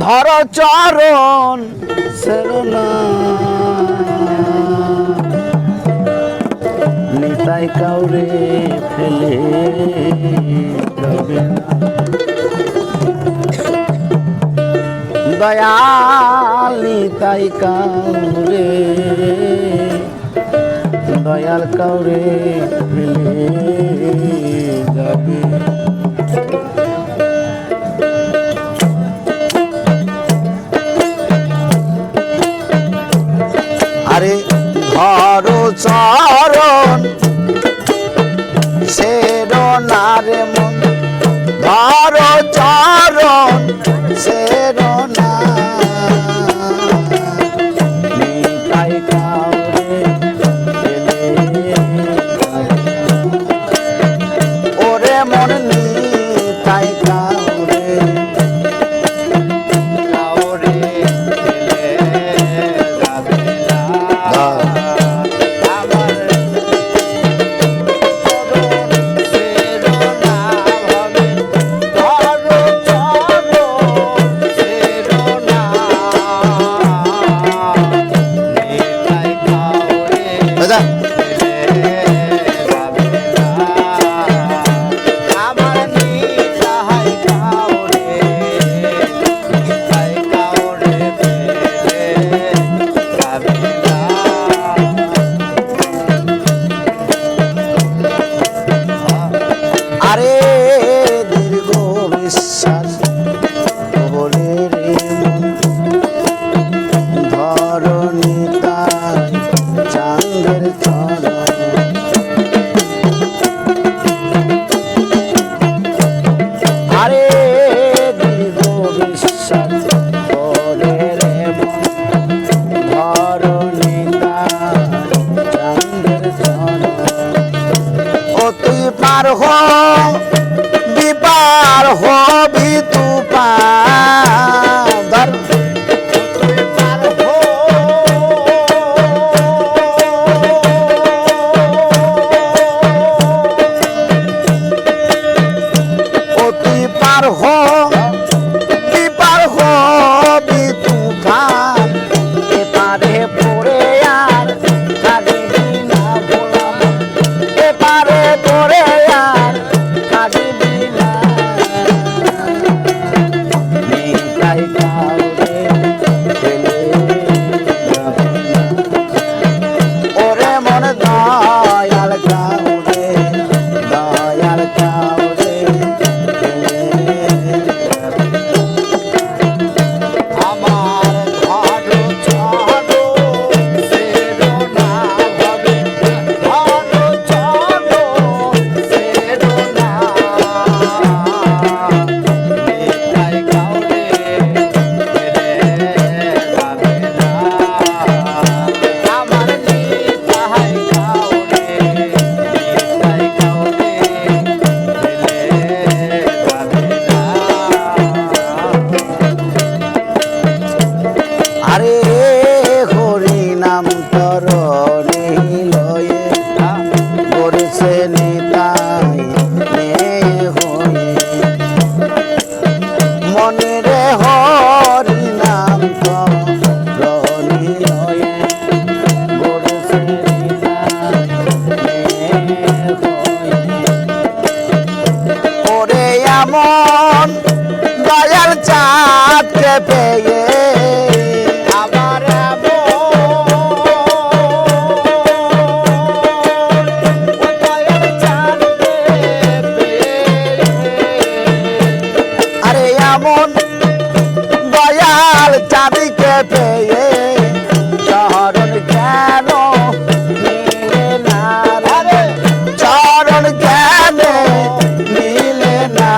ধর চরণ নিতাই কাউরে ফেলে দয়ালি তাই কাউরে দয়াল কাউরে ফেলে যাবে। আরে ধরো চরণ সেরনারে হ বিপার হবি তুপার পার হ পেয়ে আবার আরে এমন দয়াল চাঁদিকে পেয়ে চরণ কেন চরণ কেন মিলে না